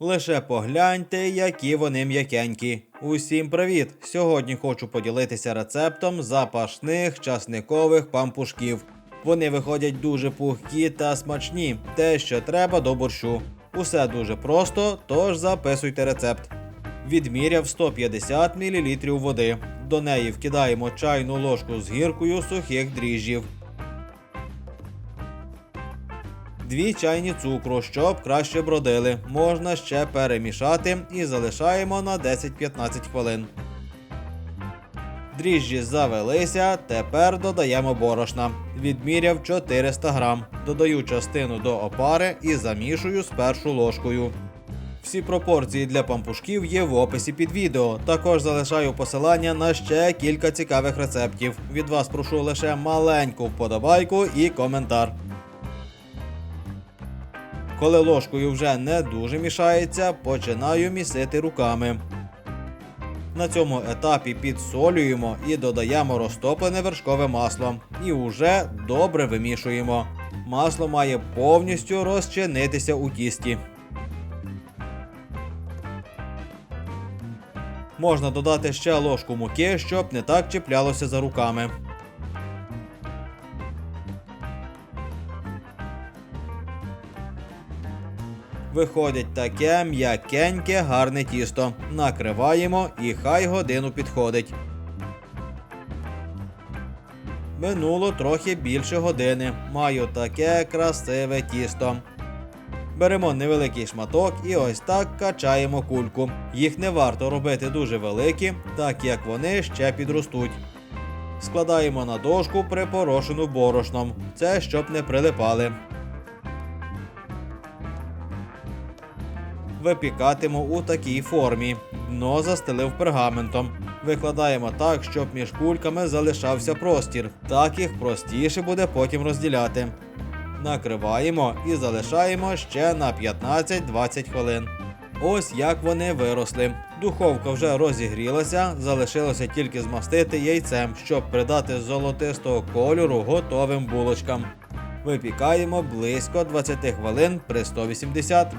Лише погляньте, які вони м'якенькі. Усім привіт! Сьогодні хочу поділитися рецептом запашних часникових пампушків. Вони виходять дуже пухкі та смачні, те, що треба до борщу. Усе дуже просто, тож записуйте рецепт. Відміряв 150 мл води. До неї вкидаємо чайну ложку з гіркою сухих дріжджів. Дві чайні цукру, щоб краще бродили. Можна ще перемішати і залишаємо на 10-15 хвилин. Дріжджі завелися, тепер додаємо борошна. Відміряв 400 грам. Додаю частину до опари і замішую спершу ложкою. Всі пропорції для пампушків є в описі під відео. Також залишаю посилання на ще кілька цікавих рецептів. Від вас прошу лише маленьку вподобайку і коментар. Коли ложкою вже не дуже мішається, починаю місити руками. На цьому етапі підсолюємо і додаємо розтоплене вершкове масло. І уже добре вимішуємо. Масло має повністю розчинитися у тісті. Можна додати ще ложку муки, щоб не так чіплялося за руками. Виходить таке м'якеньке, гарне тісто. Накриваємо і хай годину підходить. Минуло трохи більше години. Маю таке красиве тісто. Беремо невеликий шматок і ось так качаємо кульку. Їх не варто робити дуже великі, так як вони ще підростуть. Складаємо на дошку припорошену борошном. Це щоб не прилипали. Випікатиму у такій формі. Дно застелив пергаментом. Викладаємо так, щоб між кульками залишався простір. Так їх простіше буде потім розділяти. Накриваємо і залишаємо ще на 15-20 хвилин. Ось як вони виросли. Духовка вже розігрілася, залишилося тільки змастити яйцем, щоб придати золотистого кольору готовим булочкам. Випікаємо близько 20 хвилин при 180.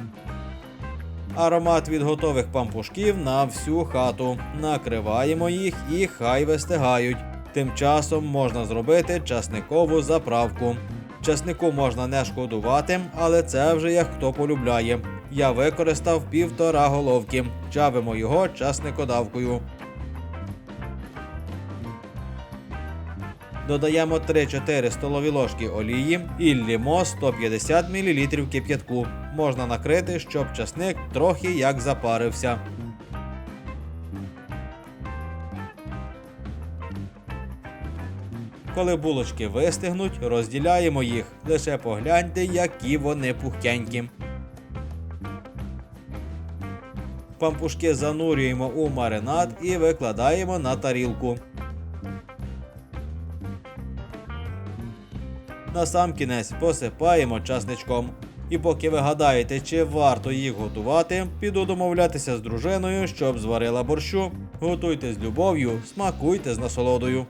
Аромат від готових пампушків на всю хату. Накриваємо їх і хай вистигають. Тим часом можна зробити часникову заправку. Часнику можна не шкодувати, але це вже як хто полюбляє. Я використав півтора головки. Чавимо його часникодавкою. Додаємо 3-4 столові ложки олії і лімо 150 мл кип'ятку. Можна накрити, щоб часник трохи як запарився. Коли булочки вистигнуть, розділяємо їх. Лише погляньте, які вони пухкенькі. Пампушки занурюємо у маринад і викладаємо на тарілку. Насамкінець посипаємо часничком. І поки ви гадаєте, чи варто їх готувати, піду домовлятися з дружиною, щоб зварила борщу. Готуйте з любов'ю, смакуйте з насолодою.